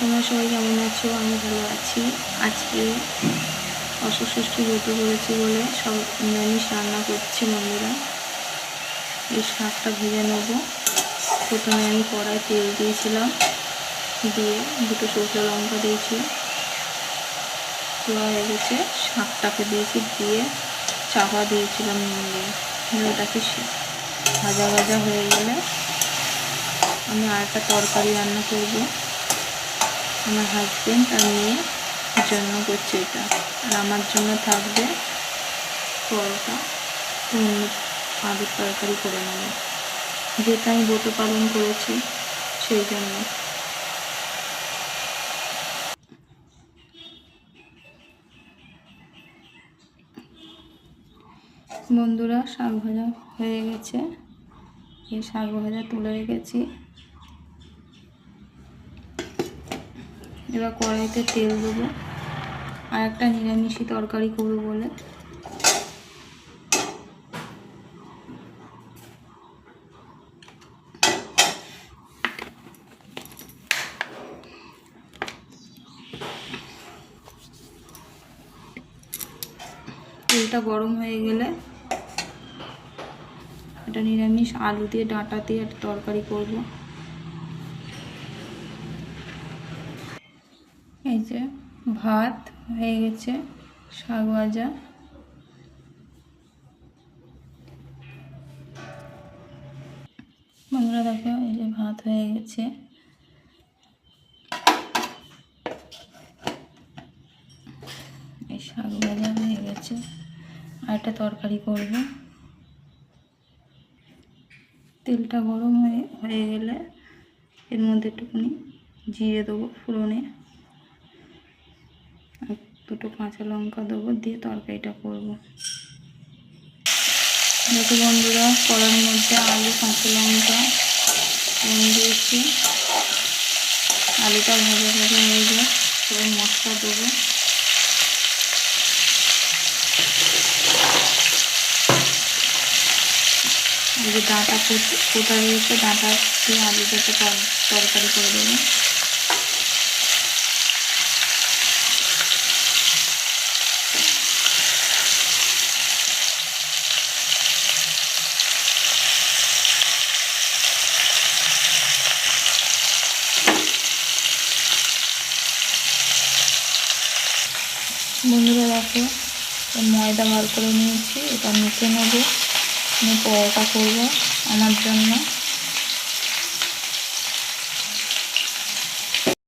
তোমরা সবাই কেমন আছো? আমি ভালো আছি। আজকে অসুখ ষষ্ঠী ব্রত করেছি বলে সব নিরামিষ রান্না করছি বন্ধুরা এই শাকটা ভেজে নেব। প্রথমে আমি কড়াই তেল দিয়েছিলাম, দিয়ে দুটো শুকনো লঙ্কা দিয়েছি। দেওয়া হয়ে গেছে। শাকটাকে দিয়েছি, দিয়ে চাপা দিয়েছিলাম নুন দিয়ে। ওটাকে ভাজা ভাজা হয়ে গেলে আমি আর একটা তরকারি রান্না করব। আমার হাজবেন্ড আর মেয়ের জন্য করছে এটা। আর আমার জন্য থাকবে পরোটা। আলুর তরকারি করে নেব। যেটা আমি ব্রত পালন করেছি, সেই জন্য। বন্ধুরা, শাক ভাজা হয়ে গেছে। এই শাক ভাজা তুলে রেখেছি। এবার কড়াইতে তেল দেবো। আর একটা নিরামিষি তরকারি করব বলে। তেলটা গরম হয়ে গেলে এটা নিরামিষ আলু দিয়ে ডাঁটা দিয়ে একটা তরকারি করব। এই যে ভাত হয়ে গেছে, শাক ভাজা। বন্ধুরা দেখো, এই যে ভাত হয়ে গেছে। এই শাক ভাজা হয়ে গেছে। আর একটা তরকারি করব। তেলটা গরম হয়ে হয়ে গেলে এর মধ্যে একটুখানি জিরে দেবো ফোড়নে আর দুটো কাঁচা লঙ্কা দেবো, দিয়ে তরকারিটা করব। দেখো বন্ধুরা, কড়ার মধ্যে আলু, কাঁচা লঙ্কা দিয়েছি। আলুটা ভাজা ভাজা হয়ে যায় এবার মশলা দেবো। যে ডাঁটা কোটা রয়েছে, ডাঁটা দিয়ে আলুটাকে তর- তরকারি করে দেবো। বন্ধুরা দেখো ময়দা বার করে নিয়েছি এটা মেখে নেব। আমি পরোটা করব আমার জন্য।